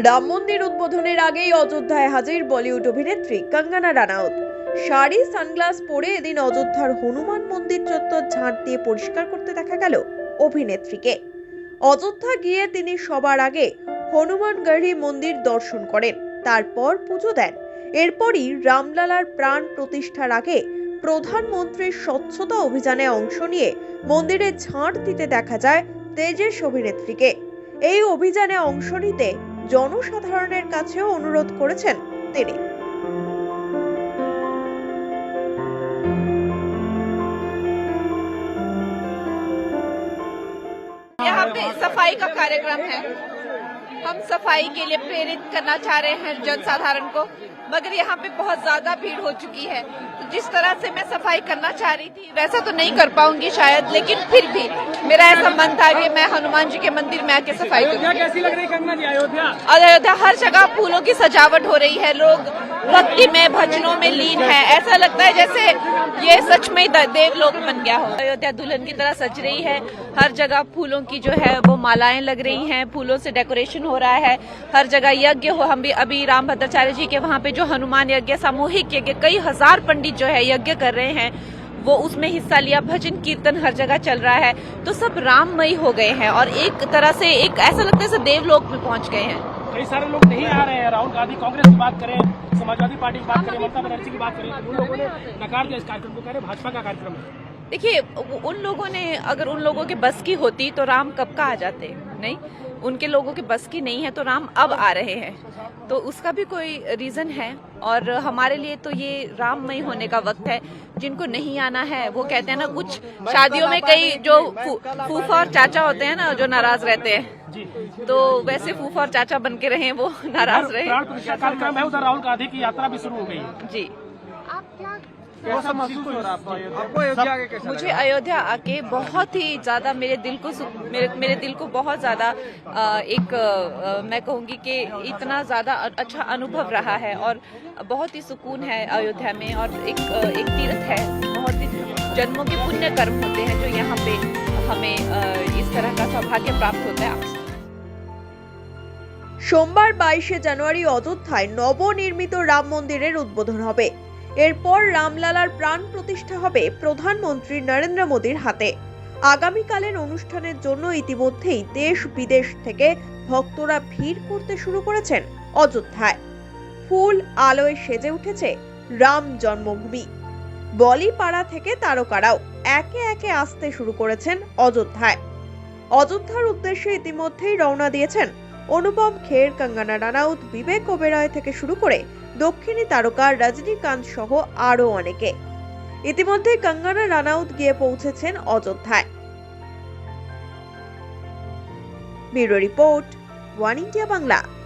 রাম মন্দির উদ্বোধনের আগেই অযোধ্যায় হাজির বলিউড অভিনেত্রী কঙ্গনা রানাউত। শাড়ি, সানগ্লাস পরে এদিন অযোধ্যার হনুমান মন্দির চত্বর ঝাঁট দিয়ে পরিষ্কার করতে দেখা গেল অভিনেত্রীকে। অযোধ্যা গিয়ে তিনি সবার আগে হনুমানগড়ি মন্দির দর্শন করেন, তারপর পুজো দেন। এরপরই রামলালার প্রাণ প্রতিষ্ঠার আগে প্রধানমন্ত্রীর স্বচ্ছতা অভিযানে অংশ নিয়ে মন্দিরে ঝাঁট দিতে দেখা যায় তেজেশ অভিনেত্রীকে। এই অভিযানে অংশ নিতে জনসাধারণের কাছেও অনুরোধ করেছেন তিনি यहाँ पे सफाई का कार्यक्रम है हम सफ़ाई के लिए प्रेरित करना चाह रहे हैं जनसाधारण को मगर यहाँ पे बहुत ज़्यादा भीड़ हो चुकी है। तो जिस तरह से मैं सफ़ाई करना चाह रही थी वैसा तो नहीं कर पाऊँगी शायद लेकिन फिर भी मेरा ऐसा मन था कि मैं हनुमान जी के मंदिर में आके सफ़ाई करूँ। कैसी लग रही कंगना जी अयोध्या? अयोध्या हर जगह फूलों की सजावट हो रही है लोग भक्ति में भजनों में लीन है। ऐसा लगता है जैसे ये सच में द- देवलोक बन गया हो। अयोध्या दुल्हन की तरह सज रही है हर जगह फूलों की जो है वो मालाएँ लग रही हैं फूलों से डेकोरेशन हो रहा है। हर जगह यज्ञ हो। हम भी अभी राम भद्राचार्य जी के वहाँ पे जो हनुमान यज्ञ सामूहिक यज्ञ कई हज़ार पंडित जो है यज्ञ कर रहे हैं वो उसमें हिस्सा लिया। भजन कीर्तन हर जगह चल रहा है। तो सब राममयी हो गए हैं और एक तरह से एक ऐसा लगता है देवलोक में पहुँच गए हैं। कई सारे लोग नहीं आ रहे हैं। राहुल गांधी कांग्रेस की बात करें समाजवादी पार्टी की बात करें ममता बनर्जी की बात करें उन लोगों ने नकार दिया इस कार्यक्रम को। कह रहे भाजपा का कार्यक्रम है। देखिए उन लोगों ने अगर उन लोगों के बस की होती तो राम कब का आ जाते? नहीं? उनके लोगों के बस की नहीं है तो राम अब आ रहे हैं। तो उसका भी कोई रीजन है? और हमारे लिए तो ये राममय होने का वक्त है। जिनको नहीं आना है वो कहते हैं ना कुछ शादियों में कई जो फूफा और चाचा होते हैं ना जो नाराज़ रहते हैं। तो वैसे फूफा और चाचा बन के रहे वो नाराज़ रहे कार्यक्रम है? उधर राहुल गांधी की यात्रा भी शुरू हो गई। जी। कैसा महसूस हो रहा है आपको अयोध्या आपको अयोध्या आके कैसा मुझे अयोध्या आके बहुत ही ज्यादा मेरे दिल को सु- मेरे मेरे दिल को बहुत ज्यादा अ, एक अ, मैं कहूंगी कि इतना ज्यादा अ- अच्छा अनुभव रहा है और बहुत ही सुकून है अयोध्या में और एक अ, एक तीर्थ है बहुत ही जन्मों के पुण्य कर्म होते हैं जो यहाँ पे हमें अ, इस तरह का सौभाग्य प्राप्त होता है সোমবার বাইশে জানুয়ারি অযোধ্যায় নবনির্মিত রাম মন্দিরের উদ্বোধন হবে এরপর রামলালার প্রাণ প্রতিষ্ঠা হবে প্রধানমন্ত্রী নরেন্দ্র মোদীর হাতে। আগামীকালের অনুষ্ঠানের জন্য ইতিমধ্যেই দেশ বিদেশ থেকে ভক্তরা ভিড় করতে শুরু করেছেন অযোধ্যায়। ফুল আলোয় সেজে উঠেছে রাম জন্মভূমি। বলিপাড়া থেকে তারকারাও একে একে আসতে শুরু করেছেন অযোধ্যায়। অযোধ্যার উদ্দেশ্যে ইতিমধ্যেই রওনা দিয়েছেন অনুপম খের, কঙ্গনা রানাউত, বিবেক ওবেরয় থেকে শুরু করে দক্ষিণী তারকা রজনীকান্ত সহ আরও অনেকে। ইতিমধ্যে কঙ্গনা রানাউত গিয়ে পৌঁছেছেন অযোধ্যায়। Bureau report, one India Bangla.